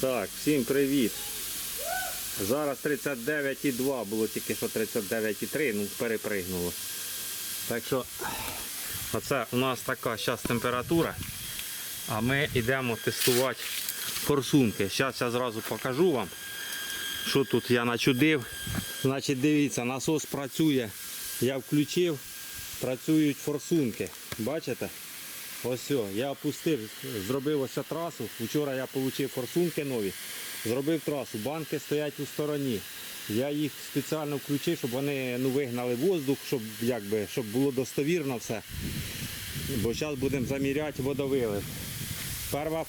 Так, всім привіт. Зараз 39,2, було тільки що 39,3, ну перепригнуло. Так що оце у нас така зараз температура. А ми йдемо тестувати форсунки. Зараз я зразу покажу вам, що тут я начудив. Значить, дивіться, насос працює. Я включив, працюють форсунки. Бачите? Ось я опустив, зробив ось трасу. Вчора я отримав форсунки нові. Зробив трасу, банки стоять у стороні. Я їх спеціально включив, щоб вони ну, вигнали воздух, щоб, якби, щоб було достовірно все. Бо зараз будемо заміряти водовилив. Перша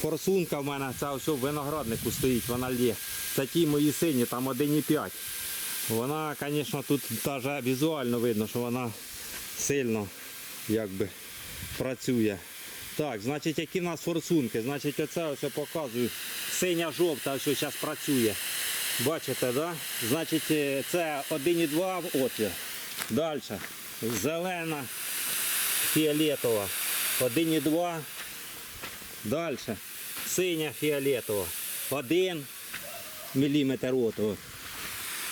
форсунка в мене, це ось в винограднику стоїть, вона лє. Це ті мої сині, там 1,5. Вона, звісно, тут навіть візуально видно, що вона сильно якби, працює. Так, значить, які в нас форсунки? Значить, оце ось я показую. Синя жовта, ось зараз працює. Бачите, да? Значить, е, це 1,2 в отвір. Далі. Зелена, фіолетова. 1,2. Далі. Синя фіолетова. 1 мм отвір.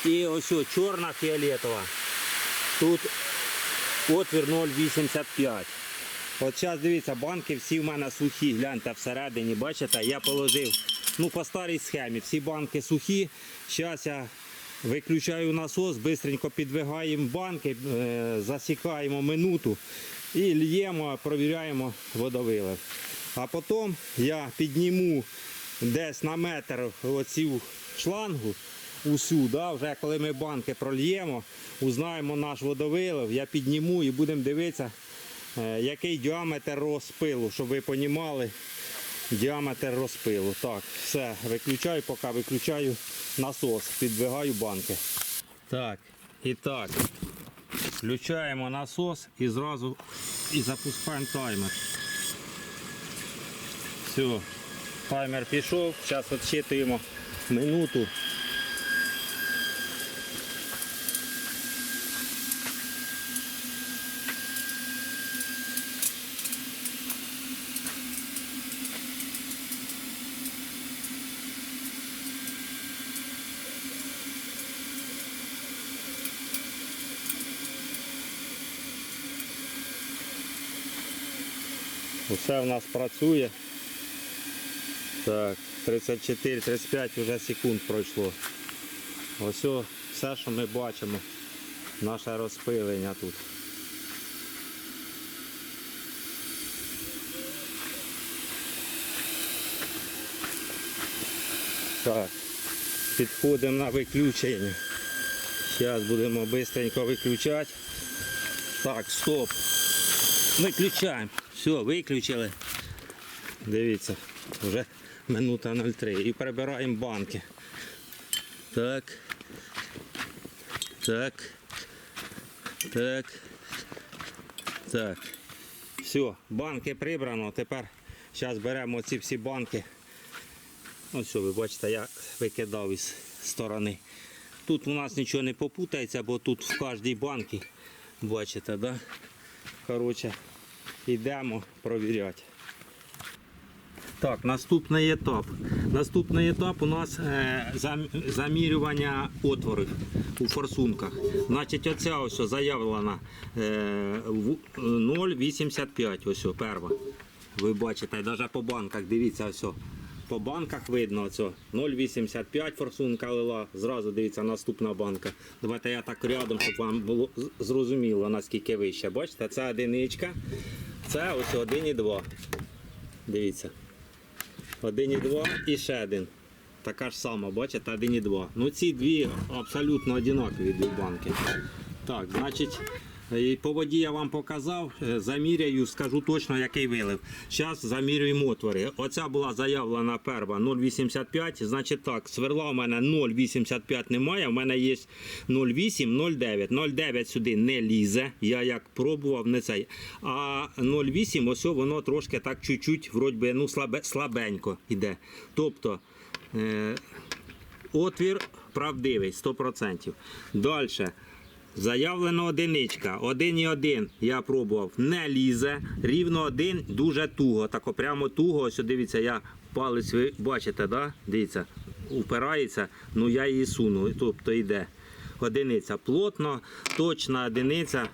І ось чорна фіолетова. Тут отвір 0,85. От зараз дивіться, банки всі в мене сухі. Гляньте всередині, бачите, я положив ну, по старій схемі. Всі банки сухі. Зараз я виключаю насос, швидко підвигаємо банки, е, засікаємо минуту і льємо, провіряємо водовилив. А потім я підніму десь на метр оцю шлангу усю, да, вже коли ми банки прольємо, узнаємо наш водовилив, я підніму і будемо дивитися, який діаметр розпилу, щоб ви розуміли діаметр розпилу. Так, все, виключаю, поки виключаю насос, підвигаю банки. Так, і так, включаємо насос і зразу і запускаємо таймер. Все, таймер пішов, зараз відчитуємо минуту. Усе в нас працює. Так, 34-35 вже секунд пройшло. Ось все, що ми бачимо. Наше розпилення тут. Так, підходимо на виключення. Зараз будемо швидко виключати. Так, стоп. Виключаємо. Все, виключили. Дивіться, вже минута 03. І прибираємо банки. Так. Так. Так. Так. Все, банки прибрано. Тепер зараз беремо ці всі банки. Ось що ви бачите, я викидав із сторони. Тут у нас нічого не попутається, бо тут в кожній банці, бачите, да? Коротше, йдемо провіряти. Так, наступний етап. Наступний етап у нас е, замірювання отворів у форсунках. Значить, оця ось заявлена е, в- 0,85. Ось о, перша. Ви бачите, навіть по банках, дивіться, ось. По банках видно ось 0,85 форсунка лила. Зразу дивіться наступна банка. Давайте я так рядом, щоб вам було зрозуміло, наскільки вище. Бачите, це одиничка, це ось 1,2. Дивіться. 1,2 і два і ще один. Така ж сама, бачите, 1,2. Ну ці дві абсолютно одинакові дві банки. Так, значить, і по воді я вам показав, е, заміряю, скажу точно, який вилив. Зараз замірюємо отвори. Оця була заявлена перва 0,85. Значить так, сверла у мене 0,85 немає, у мене є 0,8, 0,9. 0,9 сюди не лізе. Я як пробував, не цей. А 0,8, ось воно трошки так чуть-чуть, вроді ну, слабе, слабенько йде. Тобто. Е, Отвір правдивий, 100%. Далі. Заявлена одиничка. 1,1 я пробував, не лізе. Рівно один дуже туго. Так прямо туго. Ось дивіться, я палець ви бачите, да? дивіться, упирається, ну я її суну, тобто йде. Одиниця плотно, точна одиниця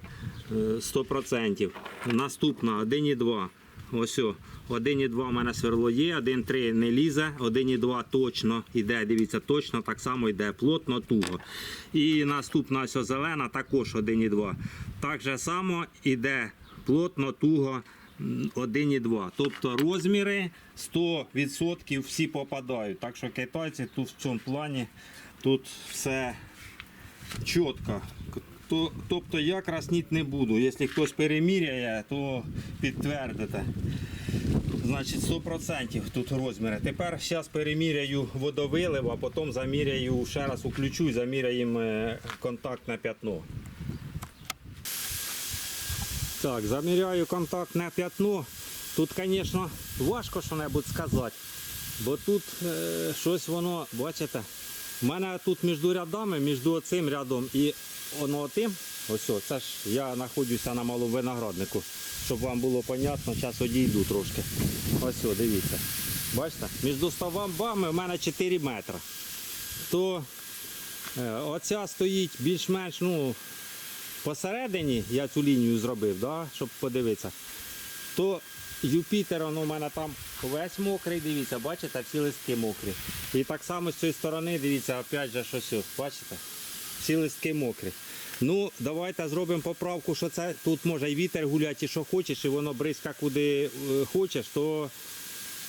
е, 100%. Наступна 1,2. Ось о, 1,2 у мене сверло є, 1,3 не лізе, 1,2 точно йде, дивіться, точно так само йде, плотно, туго. І наступна ось о, зелена також 1,2. Так же само йде плотно, туго. м, 1,2. Тобто розміри 100% всі попадають. Так що китайці тут в цьому плані тут все чітко. То, тобто я красніть не буду. Якщо хтось переміряє, то підтвердите. Значить 100% тут розміри. Тепер зараз переміряю водовилив, а потім заміряю, ще раз включу і заміряємо е, контактне п'ятно. Так, заміряю контактне п'ятно. Тут, звісно, важко що-небудь сказати. Бо тут е, щось воно, бачите, в мене тут між рядами, між цим рядом і воно тим, ось о, це ж я знаходжуся на малому винограднику, щоб вам було понятно, зараз одійду трошки. Ось о, дивіться. Бачите, між стовбами в мене 4 метри. То е, оця стоїть більш-менш, ну, посередині я цю лінію зробив, да, щоб подивитися. То Юпітер, воно у мене там весь мокрий, дивіться, бачите, всі листки мокрі. І так само з цієї сторони, дивіться, опять же щось, бачите? Всі листки мокрі. Ну, давайте зробимо поправку, що це тут може і вітер гуляти, і що хочеш, і воно бризка куди е, хочеш, то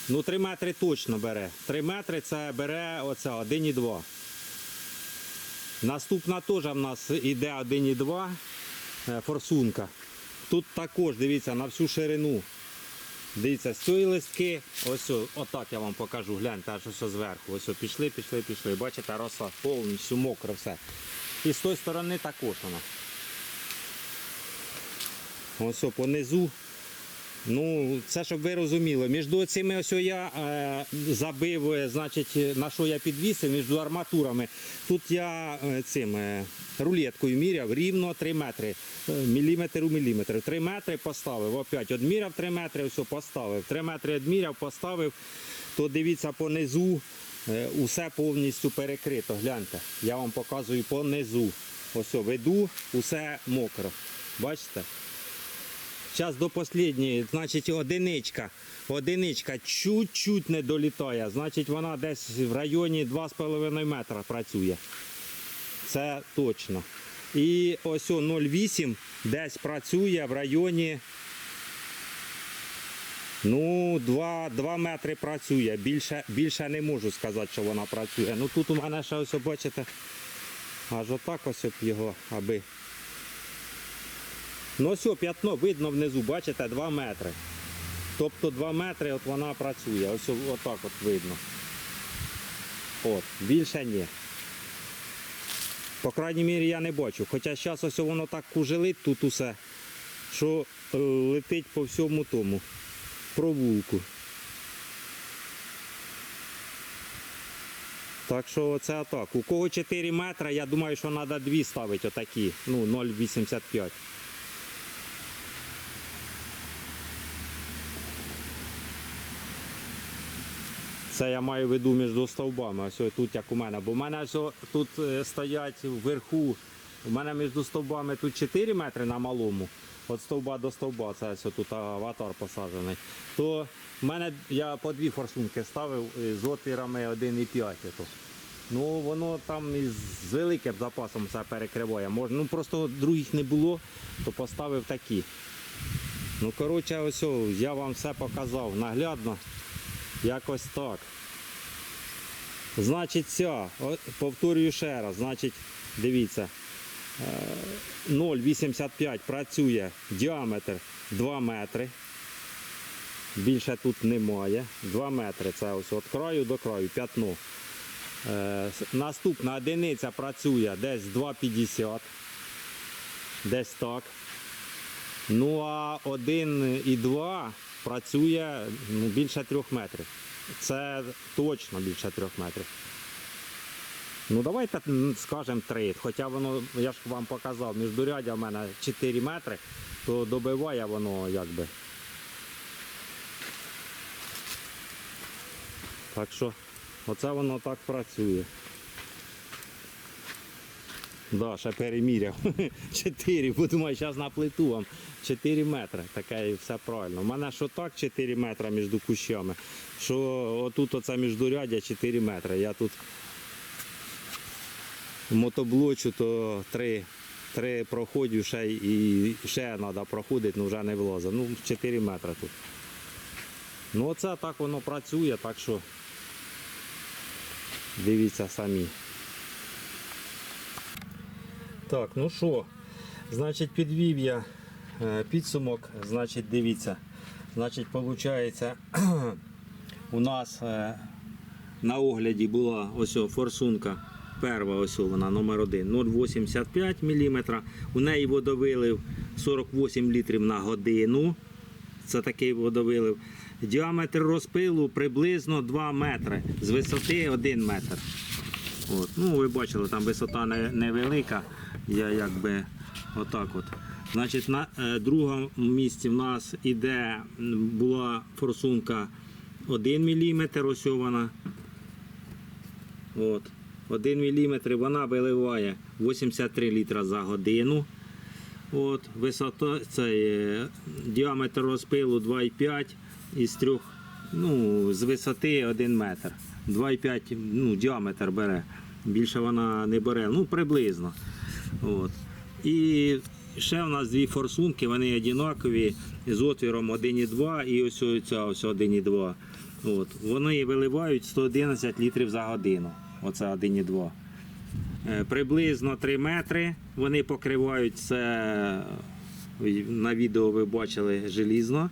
ну, 3 метри точно бере. 3 метри це бере оця 1,2. Наступна теж в нас іде 1,2 е, форсунка. Тут також, дивіться, на всю ширину. Дивіться, з цієї листки, ось отак я вам покажу, гляньте, аж ось зверху. Ось пішли, пішли, пішли. Бачите, роса повністю мокре все. І з тої сторони також вона. Ось о, понизу. Ну, це щоб ви розуміли. Між цими ось я е, забив, е, значить, на що я підвісив, між арматурами. Тут я е, цим е, рулеткою міряв рівно 3 метри. е, Міліметр у міліметр. 3 метри поставив. Опять одміряв 3 метри, все поставив. 3 метри одміряв, поставив. То дивіться понизу, усе повністю перекрито. Гляньте, я вам показую понизу. Ось о, веду, усе мокро. Бачите? Зараз до останньої, значить, одиничка. Одиничка чуть-чуть не долітає. Значить, вона десь в районі 2,5 метра працює. Це точно. І ось о 0,8 десь працює в районі. Ну, 2, 2 метри працює. Більше, більше не можу сказати, що вона працює. Ну тут у мене ще ось, бачите, аж отак ось його, аби Ну ось п'ятно видно внизу, бачите, 2 метри. Тобто 2 метри от вона працює. Ось отак от видно. От, більше ні. По крайній мірі я не бачу. Хоча зараз ось воно так кужелить тут усе, що е, летить по всьому тому провулку. Так що це так. У кого 4 метри, я думаю, що треба 2 ставити отакі. Ну, 0,85. Це я маю в виду між стовбами, ось тут як у мене. Бо в мене о- тут е, стоять вверху. У мене між стовбами тут 4 метри на малому. Від стовба до стовба, це ось тут аватар посаджений. То в мене я по дві форсунки ставив з отвірами 1,5. Ну воно там із з великим запасом це перекриває. Можна, ну просто других не було, то поставив такі. Ну коротше, ось я вам все показав наглядно. Якось так. Значить, ця, повторюю ще раз, значить, дивіться, 0,85 працює діаметр 2 метри. Більше тут немає. 2 метри це ось від краю до краю, п'ятно. Е, Наступна одиниця працює десь 2,50. Десь так. Ну а 1 і 2 працює ну, більше 3 метрів. Це точно більше 3 метрів. Ну давайте скажемо 3. Хоча воно, я ж вам показав, міждурядя в мене 4 метри, то добиває воно якби. Так що оце воно так працює. Да, ще переміряв. 4, бо думаю, зараз на плиту вам 4 метри. Таке і все правильно. У мене що так 4 метри між кущами, що отут оце міждурядя 4 метри. Я тут мотоблочу, то 3, 3 проходю ще і ще треба проходити, ну вже не влазить. Ну 4 метри тут. Ну оце так воно працює, так що дивіться самі. Так, ну що, значить, підвів я е, підсумок, значить, дивіться. Значить, виходить, у нас е, на огляді була ось форсунка. Перша ось вона номер 1 0,85 мм. У неї водовилив 48 літрів на годину. Це такий водовилив. Діаметр розпилу приблизно 2 метри, з висоти 1 метр. От. Ну, ви бачили, там висота не- невелика. Я якби отак от. Значить, на е, другому місці в нас іде була форсунка 1 мм, ось вона. От. 1 мм вона виливає 83 літра за годину. От, висота, цей, е, діаметр розпилу 2,5 із трьох, ну, з висоти 1 метр. 2,5 ну, діаметр бере. Більше вона не бере, ну приблизно. От. І ще в нас дві форсунки, вони однакові з отвіром 1,2 і ось ця ось 1,2. От. Вони виливають 111 літрів за годину. Оце 1,2. Е, Приблизно 3 метри. Вони покривають це на відео ви бачили желізно.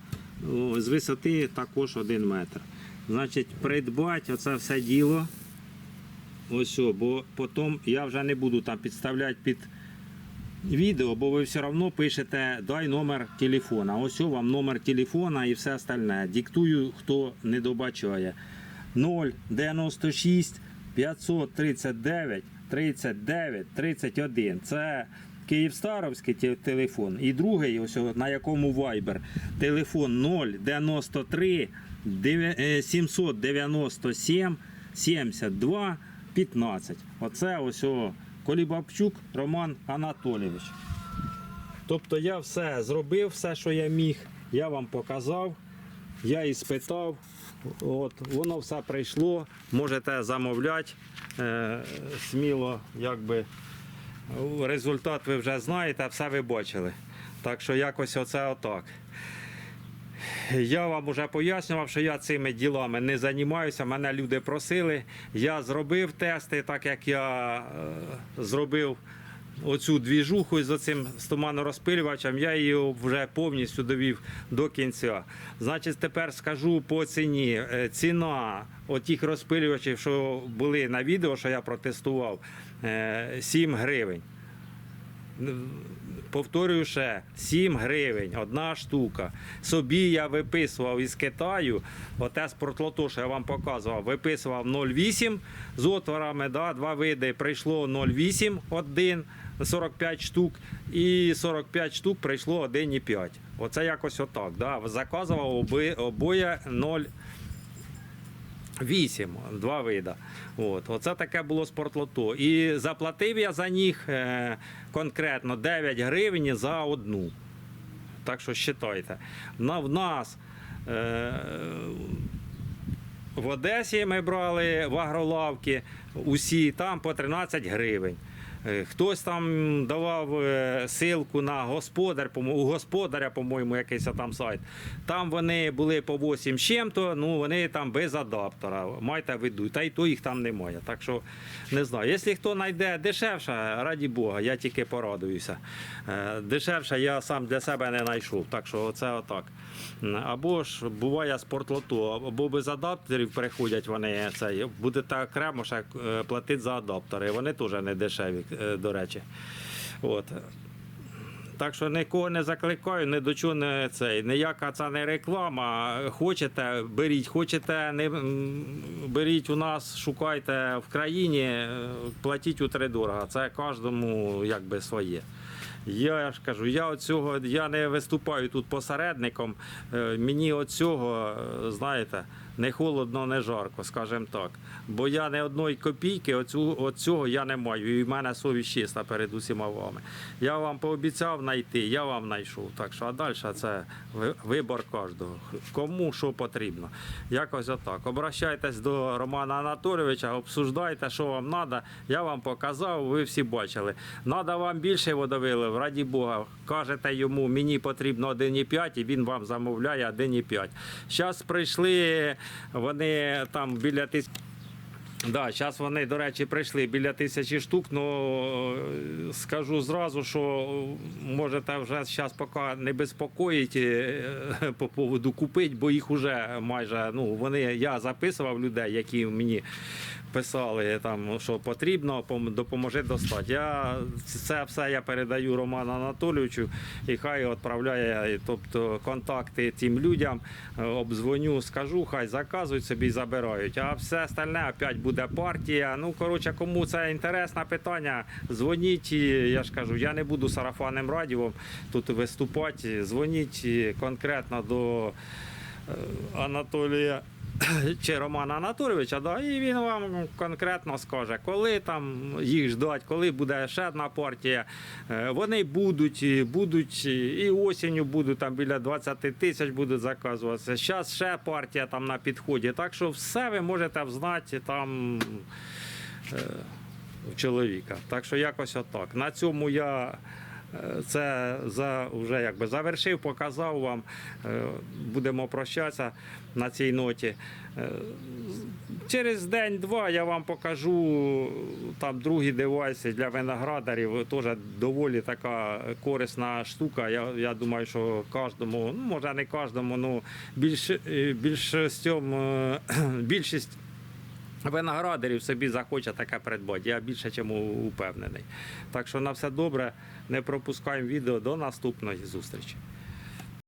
З висоти також 1 метр. Значить, придбати оце все діло. Ось, бо потім я вже не буду там підставляти під відео, бо ви все одно пишете дай номер телефона. Ось вам номер телефона і все остальне. Диктую, хто не добачає. 096 539 39 31. Це Київстаровський телефон. І другий, ось на якому Viber, телефон 093 дев'я- е, 797 72 15. Оце ось Колібабчук Роман Анатолійович. Тобто я все зробив, все, що я міг, я вам показав, я і спитав. От, воно все прийшло, можете замовляти е, сміло, якби результат ви вже знаєте, все ви бачили. Так що якось оце отак. Я вам вже пояснював, що я цими ділами не займаюся. Мене люди просили. Я зробив тести, так як я е, зробив оцю двіжуху з оцим з туманорозпилювачем, я її вже повністю довів до кінця. Значить, тепер скажу по ціні. Е, Ціна отих розпилювачів, що були на відео, що я протестував, е, 7 гривень. Повторюю ще 7 гривень, одна штука. Собі я виписував із Китаю, оте спортлото, що я вам показував, виписував 0,8 з отворами, да, два види. Прийшло 0,8 один, 45 штук, і 45 штук прийшло 1,5. Оце якось отак. Да. Заказував оби- обоє 0. 8, два вида. От. Оце таке було спортлото. І заплатив я за них е, конкретно 9 гривень за одну. Так що вважайте. На, в нас е, в Одесі ми брали в агролавки усі там по 13 гривень. Е, Хтось там давав е, силку на господар, у господаря, по-моєму, якийсь там сайт. Там вони були по 8 з чим-то, ну вони там без адаптера. Майте виду. Та й то їх там немає. Так що не знаю. Якщо хто знайде дешевше, раді Бога, я тільки порадуюся. Е, Дешевше я сам для себе не знайшов. Так що це отак. Або ж буває спортлото, або без адаптерів приходять вони цей, будете окремо ще е, платити за адаптери. Вони теж не дешеві, е, до речі. От. Так що нікого не закликаю, ні до чого не цей. Ніяка це не реклама. Хочете, беріть, хочете, не беріть у нас, шукайте в країні, е, платіть у три дорога. Це кожному якби своє. Я ж кажу, я оцього цього я не виступаю тут посередником. Е, Мені оцього, е, знаєте, не холодно, не жарко, скажімо так. Бо я не одної копійки оцю, от цього я не маю. І в мене совість чиста перед усіма вами. Я вам пообіцяв знайти, я вам знайшов. Так що, а далі це вибор кожного. Кому що потрібно. Якось отак. Обращайтесь до Романа Анатолійовича, обсуждайте, що вам треба. Я вам показав, ви всі бачили. Надо вам більше водовилив, раді Бога. Кажете йому, мені потрібно 1,5 і він вам замовляє 1,5. Зараз прийшли вони там біля тисяч. Да, зараз вони, до речі, прийшли біля тисячі штук. Ну е, скажу зразу, що можете вже зараз поки не безпокоїть е, по поводу купити, бо їх вже майже ну вони я записував людей, які мені писали там, що потрібно, пом- допоможи достати. Я це все я передаю Роману Анатолійовичу, і хай відправляє, тобто контакти тим людям, е, обдзвоню, скажу, хай заказують собі забирають. А все остальне опять буде партія. Ну коротше, кому це інтересне питання, дзвоніть. Я ж кажу, я не буду сарафанним радіо тут виступати. Дзвоніть конкретно до е, Анатолія чи Романа Анатолійовича, да, і він вам конкретно скаже, коли там їх ждать, коли буде ще одна партія. Е, Вони будуть, будуть і осінню будуть там біля 20 тисяч будуть заказуватися. Зараз ще партія там на підході. Так що все ви можете взнати там е, у чоловіка. Так що якось отак. На цьому я. Це за вже якби завершив, показав вам. Е, Будемо прощатися на цій ноті. Е, Через день-два я вам покажу там другі девайси для виноградарів. Теж доволі така корисна штука. Я, я думаю, що кожному, ну може не кожному, ну більш, більшостям, е, більшість виноградарів собі захоче таке придбати. Я більше чому упевнений. Так що на все добре, не пропускаємо відео. До наступної зустрічі.